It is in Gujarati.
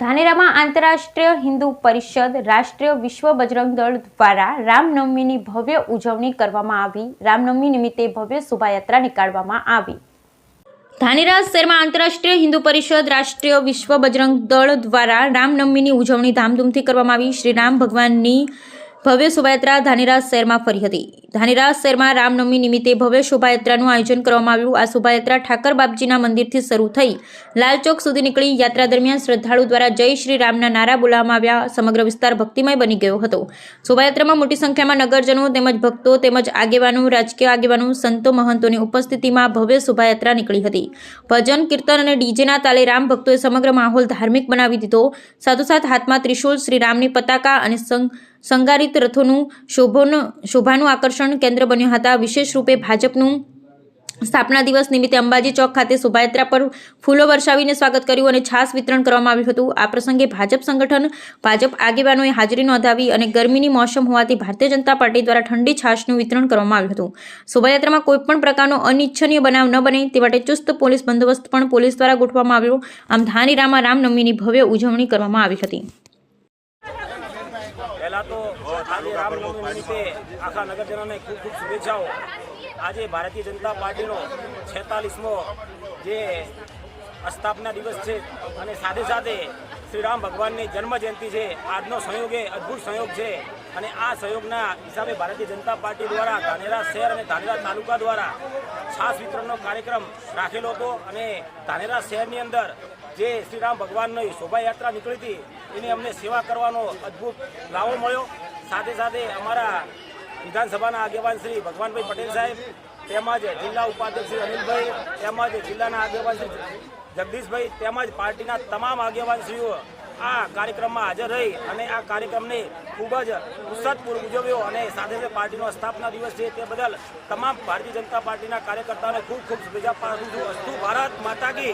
ધાનેરામાં આંતરરાષ્ટ્રીય હિન્દુ પરિષદ, રાષ્ટ્રીય વિશ્વ બજરંગ દળ દ્વારા રામનવમીની ભવ્ય ઉજવણી કરવામાં આવી. રામનવમી નિમિત્તે ભવ્ય શોભાયાત્રા નીકાળવામાં આવી. ધાનેરા શહેરમાં આંતરરાષ્ટ્રીય હિન્દુ પરિષદ, રાષ્ટ્રીય વિશ્વ બજરંગ દળ દ્વારા રામનવમીની ઉજવણી ધામધૂમથી કરવામાં આવી. શ્રી રામ ભગવાનની ભવ્ય શોભાયાત્રા ધાનેરા શહેરમાં ફરી હતી. ધાનેરા શહેરમાં રામનવમી નિમિત્તે ભવ્ય શોભાયાત્રાનું આયોજન કરવામાં આવ્યું. આ શોભાયાત્રા ઠાકર બાપજીના મંદિરથી શરૂ થઈ લાલચોક સુધી નીકળી યાત્રા દરમિયાન શ્રદ્ધાળુ દ્વારા જય શ્રી રામના નારા બોલાવવામાં આવ્યા. સમગ્ર વિસ્તાર ભક્તિમય બની ગયો હતો. શોભાયાત્રામાં મોટી સંખ્યામાં નગરજનો તેમજ ભક્તો તેમજ આગેવાનો, રાજકીય આગેવાનો, સંતો, મહંતોની ઉપસ્થિતિમાં ભવ્ય શોભાયાત્રા નીકળી હતી. ભજન, કીર્તન અને ડીજેના તાલે રામ ભક્તોએ સમગ્ર માહોલ ધાર્મિક બનાવી દીધો. સાથોસાથ હાથમાં ત્રિશૂળ શ્રી રામની પતાકા અને સંગ સંગારિત રથોનું શોભોનું, શોભાનું આકર્ષણ કેન્દ્ર બન્યા હતા. વિશેષ રૂપે ભાજપનું સ્થાપના દિવસ નિમિત્તે અંબાજી ચોક ખાતે શોભાયાત્રા પર ફૂલો વર્ષાવીને સ્વાગત કર્યું અને છાસ વિતરણ કરવામાં આવ્યું હતું. આ પ્રસંગે ભાજપ સંગઠન, ભાજપ આગેવાનોએ હાજરી નોંધાવી અને ગરમીની મોસમ હોવાથી ભારતીય જનતા પાર્ટી દ્વારા ઠંડી છાશનું વિતરણ કરવામાં આવ્યું હતું. શોભાયાત્રામાં કોઈપણ પ્રકારનો અનિચ્છનીય બનાવ ન બને તે માટે ચુસ્ત પોલીસ બંદોબસ્ત પણ પોલીસ દ્વારા ગોઠવવામાં આવ્યો. આમ ધાનેરામાં રામનવમીની ભવ્ય ઉજવણી કરવામાં આવી હતી. પહેલાં તો આજે રામનવમી નિમિત્તે આખા નગરજનોને ખૂબ ખૂબ શુભેચ્છાઓ. આજે ભારતીય જનતા પાર્ટીનો છેતાલીસમો જે સ્થાપના દિવસ છે અને સાથે સાથે શ્રી રામ ભગવાનની જન્મ જયંતિ છે. આજનો સંયોગ એ અદ્ભુત સંયોગ છે અને આ સંયોગના હિસાબે ભારતીય જનતા પાર્ટી દ્વારા ધાનેરા શહેર અને ધાનેરા તાલુકા દ્વારા છાસ વિતરણનો કાર્યક્રમ રાખેલો હતો અને ધાનેરા શહેરની અંદર જે શ્રીરામ ભગવાનની શોભાયાત્રા નીકળી હતી, એની અમને સેવા કરવાનો અદ્ભુત લાવો મળ્યો. સાથે સાથે અમારા વિધાનસભાના આગેવાન શ્રી ભગવાનભાઈ પટેલ સાહેબ, તેમજ જિલ્લા ઉપાધ્યક્ષ શ્રી અનિલભાઈ, તેમજ જિલ્લાના આગેવાન શ્રી જગદીશભાઈ, તેમજ પાર્ટીના તમામ આગેવાનશ્રીઓ આ કાર્યક્રમમાં હાજર રહી અને આ કાર્યક્રમને ખૂબ જ ઉત્સાહપૂર્વક ઉજવ્યો અને સાથે સાથે પાર્ટીનો સ્થાપના દિવસ છે તે બદલ તમામ ભારતીય જનતા પાર્ટીના કાર્યકર્તાઓને ખૂબ ખૂબ શુભેચ્છા પાઠવું છું. ભારત માતા કી.